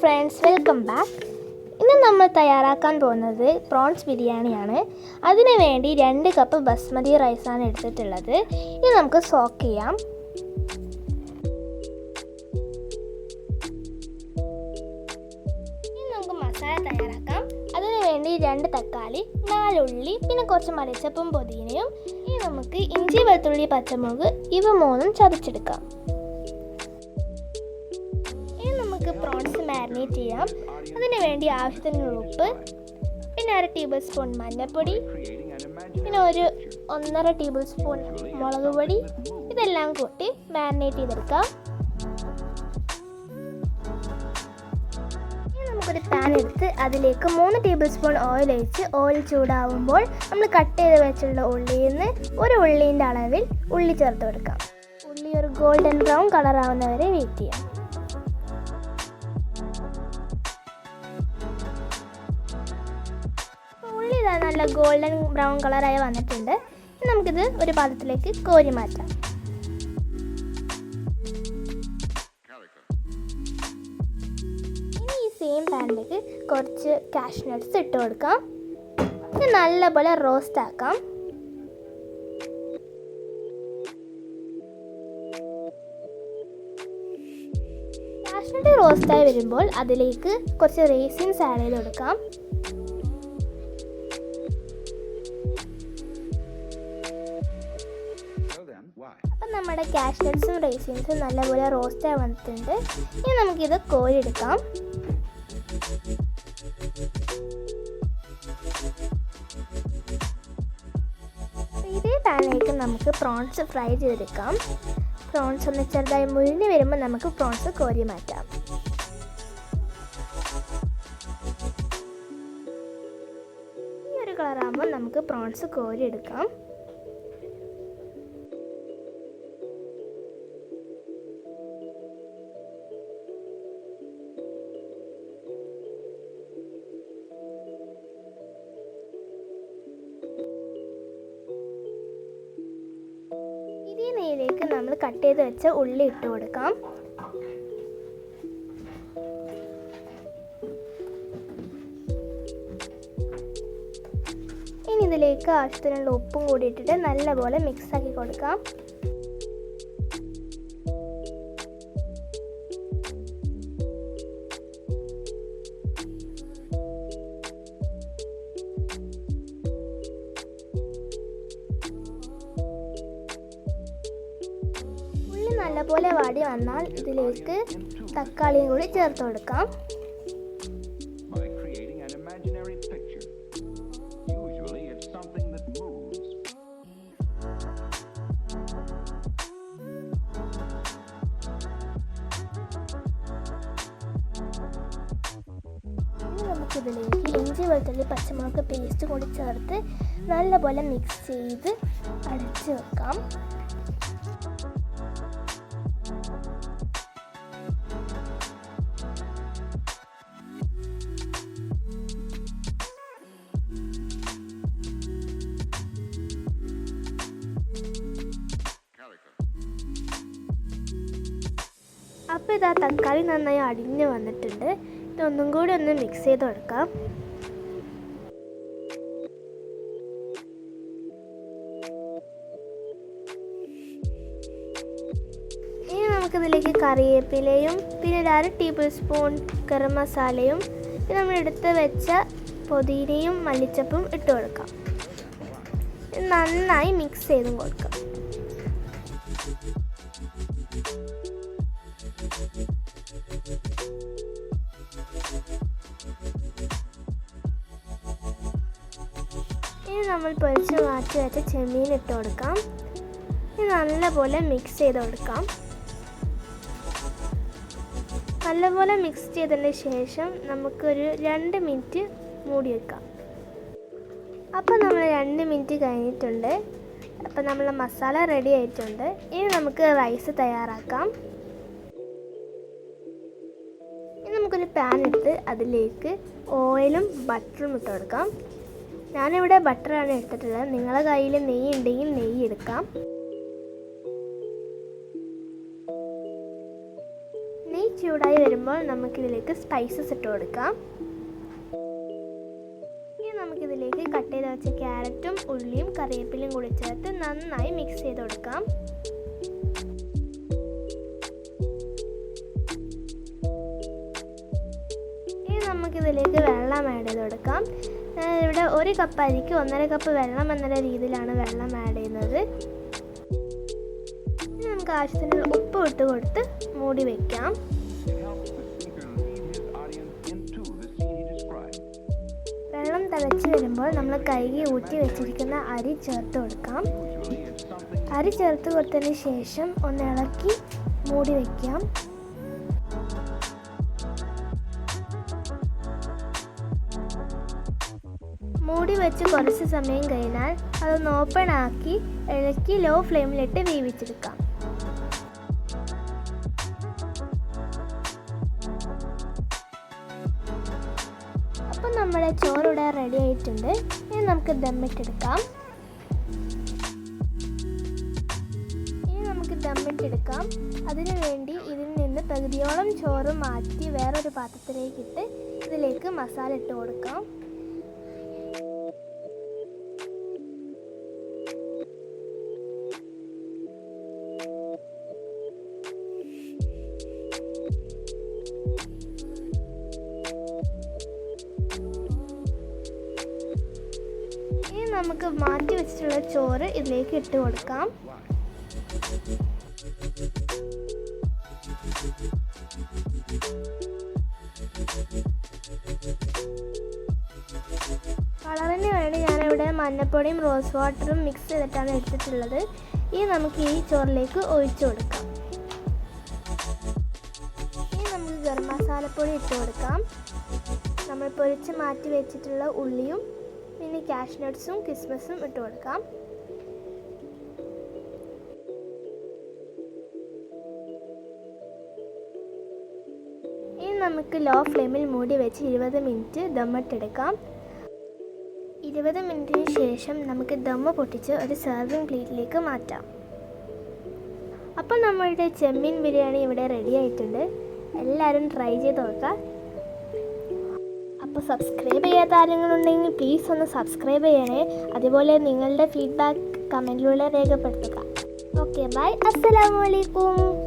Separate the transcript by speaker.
Speaker 1: Friends welcome back ഇന്ന് നമ്മൾ തയ്യാറാക്കാൻ പോകുന്നത് പ്രോൺസ് ബിരിയാണിയാണ്. അതിനു വേണ്ടി രണ്ട് കപ്പ് ബസ്മതി റൈസാണ് എടുത്തിട്ടുള്ളത്. ഇത് നമുക്ക് സോക്ക് ചെയ്യാം. ഇനി നമുക്ക് മസാല തയ്യാറാക്കാം. അതിനു വേണ്ടി രണ്ട് തക്കാളി നാലുള്ളി പിന്നെ കുറച്ച് മരച്ചപ്പും പുതിനയും. ഇനി നമുക്ക് ഇഞ്ചി വെളുത്തുള്ളി പച്ചമുളക് ഇവ മൂന്നും ചതച്ചെടുക്കാം. മാരിനേറ്റ് ചെയ്യാം. അതിന് വേണ്ടി ആവശ്യത്തിനുള്ള ഉപ്പ് പിന്നെ അര ടേബിൾ സ്പൂൺ മഞ്ഞൾപ്പൊടി പിന്നെ ഒരു ഒന്നര ടേബിൾ സ്പൂൺ മുളക് പൊടി. ഇതെല്ലാം കൂട്ടി മാരിനേറ്റ് ചെയ്തെടുക്കാം. നമുക്കൊരു പാൻ എടുത്ത് അതിലേക്ക് മൂന്ന് ടേബിൾ സ്പൂൺ ഓയിൽ ഒഴിച്ച് ഓയിൽ ചൂടാവുമ്പോൾ നമ്മൾ കട്ട് ചെയ്ത് വെച്ചുള്ള ഉള്ളിയിൽ നിന്ന് ഒരു ഉള്ളീന്റെ അളവിൽ ഉള്ളി ചേർത്ത് കൊടുക്കാം. ഉള്ളി ഒരു ഗോൾഡൻ ബ്രൗൺ കളറാവുന്നവരെ വെയിറ്റ് ചെയ്യാം. നല്ല ഗോൾഡൻ ബ്രൗൺ കളറായി വന്നിട്ടുണ്ട്. നമുക്കിത് ഒരു പാത്രത്തിലേക്ക് കോരി മാറ്റാം. ഇനി ഈ സെയിം പാനിലേക്ക് കുറച്ച് കാഷ് നട്ട്സ് ഇട്ട് കൊടുക്കാം. ഇത് നല്ലപോലെ റോസ്റ്റ് ആക്കാം. കാഷ്നട്ട് റോസ്റ്റായി വരുമ്പോൾ അതിലേക്ക് കുറച്ച് റേസിൻസ് ആഡ് ചെയ്ത് കൊടുക്കാം. നമ്മുടെ കാഷ്നട്ട്സും റേസിൻസും നല്ലപോലെ റോസ്റ്റായി വന്നിട്ടുണ്ട്. ഇനി നമുക്കിത് കോരിയെടുക്കാം. ഇതേ പാനിലേക്ക് നമുക്ക് പ്രോൺസ് ഫ്രൈ ചെയ്തെടുക്കാം. പ്രോൺസ് ഒന്ന് ചെറുതായി മുരിഞ്ഞ് വരുമ്പോൾ നമുക്ക് പ്രോൺസ് കോരി മാറ്റാം. ഈ ഒരു കളറാകുമ്പോൾ നമുക്ക് പ്രോൺസ് കോരി എടുക്കാം നെയ്യിലേക്ക് നമ്മൾ കട്ട് ചെയ്ത് വെച്ച ഉള്ളി ഇട്ട് കൊടുക്കാം. ഇനി ഇതിലേക്ക് ആവശ്യത്തിനുള്ള ഉപ്പും കൂടി ഇട്ടിട്ട് നല്ലപോലെ മിക്സ് ആക്കി കൊടുക്കാം. നല്ലപോലെ വാടി വന്നാൽ ഇതിലേക്ക് തക്കാളിയും കൂടി ചേർത്ത് കൊടുക്കാം. നമുക്കിതിലേക്ക് ഇഞ്ചി വെളുത്തുള്ളി പച്ചമുളക് പേസ്റ്റ് കൂടി ചേർത്ത് നല്ലപോലെ മിക്സ് ചെയ്ത് അടച്ച് വെക്കാം. ഇതാ തക്കാളി നന്നായി അടിഞ്ഞ് വന്നിട്ടുണ്ട്. ഇതൊന്നും കൂടി ഒന്ന് മിക്സ് ചെയ്ത് കൊടുക്കാം. ഇനി നമുക്കിതിലേക്ക് കറിവേപ്പിലയും പിന്നെ ഒരു അര ടേബിൾ സ്പൂൺ ഗരം മസാലയും പിന്നെ നമ്മൾ എടുത്ത് വെച്ച പൊതിനയും മല്ലിച്ചപ്പും ഇട്ട് കൊടുക്കാം. നന്നായി മിക്സ് ചെയ്തും കൊടുക്കാം. ഇനി നമ്മൾ പൊരിച്ച് മാറ്റി വെച്ച ചെമ്മീൻ ഇട്ട് കൊടുക്കാം. ഇനി നല്ലപോലെ മിക്സ് ചെയ്ത് കൊടുക്കാം. നല്ലപോലെ മിക്സ് ചെയ്തതിന് ശേഷം നമുക്കൊരു രണ്ട് മിനിറ്റ് മൂടി വെക്കാം. അപ്പോൾ നമ്മൾ രണ്ട് മിനിറ്റ് കഴിഞ്ഞിട്ടുണ്ട്. അപ്പോൾ നമ്മൾ മസാല റെഡി ആയിട്ടുണ്ട്. ഇനി നമുക്ക് റൈസ് തയ്യാറാക്കാം. ഇനി നമുക്കൊരു പാൻ എടുത്ത് അതിലേക്ക് ഓയിലും ബട്ടറും ഇട്ട് കൊടുക്കാം. ഞാനിവിടെ ബട്ടറാണ് എടുത്തിട്ടുള്ളത്. നിങ്ങളുടെ കയ്യിൽ നെയ്യ് ഉണ്ടെങ്കിൽ നെയ്യ് എടുക്കാം. നെയ്യ് ചൂടായി വരുമ്പോൾ നമുക്കിതിലേക്ക് സ്പൈസസ് ഇട്ട് കൊടുക്കാം. ഇനി നമുക്കിതിലേക്ക് കട്ട് ചെയ്ത് വെച്ച ക്യാരറ്റും ഉള്ളിയും കറിവേപ്പിലയും കൂടി ചേർത്ത് നന്നായി മിക്സ് ചെയ്ത് കൊടുക്കാം. ഇനി നമുക്കിതിലേക്ക് വെള്ളം ആഡ് ചെയ്ത് കൊടുക്കാം. ഇവിടെ ഒരു കപ്പ് അരിക്ക് ഒന്നര കപ്പ് വെള്ളം എന്നുള്ള രീതിയിലാണ് വെള്ളം ആഡ് ചെയ്യുന്നത്. നമുക്ക് ആവശ്യത്തിനുള്ള ഉപ്പ് ഇട്ട് കൊടുത്ത് മൂടി
Speaker 2: വെക്കാം.
Speaker 1: വെള്ളം തിളച്ച് വരുമ്പോൾ നമ്മൾ കഴുകി ഊറ്റി വെച്ചിരിക്കുന്ന അരി ചേർത്ത് കൊടുക്കാം. അരി ചേർത്ത് കൊടുത്തതിന് ശേഷം ഒന്ന് ഇളക്കി മൂടി വയ്ക്കാം മൂടി വെച്ച് കുറച്ച് സമയം കഴിഞ്ഞാൽ അതൊന്ന് ഓപ്പൺ ആക്കി ഇളക്കി ലോ ഫ്ലെയിമിലിട്ട് വേവിച്ചെടുക്കാം. അപ്പം നമ്മുടെ ചോറിവിടെ റെഡി ആയിട്ടുണ്ട്. ഇനി നമുക്ക് ദമ്മിട്ടെടുക്കാം ഇനി നമുക്ക് ദമ്മിട്ടെടുക്കാം അതിനു വേണ്ടി ഇതിൽ നിന്ന് പകുതിയോളം ചോറ് മാറ്റി വേറൊരു പാത്രത്തിലേക്കിട്ട് ഇതിലേക്ക് മസാല ഇട്ട് കൊടുക്കാം. നമുക്ക് മാറ്റി വെച്ചിട്ടുള്ള ചോറ് ഇതിലേക്ക് ഇട്ട് കൊടുക്കാം. കളറിന് വേണ്ടി ഞാനിവിടെ മഞ്ഞപ്പൊടിയും റോസ് വാട്ടറും മിക്സ് ചെയ്തിട്ടാണ് എടുത്തിട്ടുള്ളത്. ഇനി നമുക്ക് ഈ ചോറിലേക്ക് ഒഴിച്ചു കൊടുക്കാം. ഇനി നമുക്ക് ഗരം മസാലപ്പൊടി ഇട്ട് കൊടുക്കാം. നമ്മൾ പൊരിച്ച് മാറ്റി വെച്ചിട്ടുള്ള ഉള്ളിയും പിന്നെ കാഷ്നട്ട്സും കിസ്മസും ഇട്ട് കൊടുക്കാം. ഇനി നമുക്ക് ലോ ഫ്ലെയിമിൽ മൂടി വെച്ച് ഇരുപത് മിനിറ്റ് ദമ്മിട്ടെടുക്കാം ഇരുപത് മിനിറ്റിന് ശേഷം നമുക്ക് ദമ്മ പൊട്ടിച്ച് ഒരു സെർവിങ് പ്ലേറ്റിലേക്ക് മാറ്റാം. അപ്പോൾ നമ്മളുടെ ചെമ്മീൻ ബിരിയാണി ഇവിടെ റെഡി ആയിട്ടുണ്ട്. എല്ലാവരും ട്രൈ ചെയ്ത് നോക്കാം അപ്പോൾ സബ്സ്ക്രൈബ് ചെയ്യാത്ത ആരെങ്കിലുണ്ടെങ്കിൽ പ്ലീസ് ഒന്ന് സബ്സ്ക്രൈബ് ചെയ്യണേ. അതുപോലെ നിങ്ങളുടെ ഫീഡ്ബാക്ക് കമന്റിലൂടെ രേഖപ്പെടുത്തുക. ഓക്കെ ബൈ അസ്സലാമു അലൈക്കും.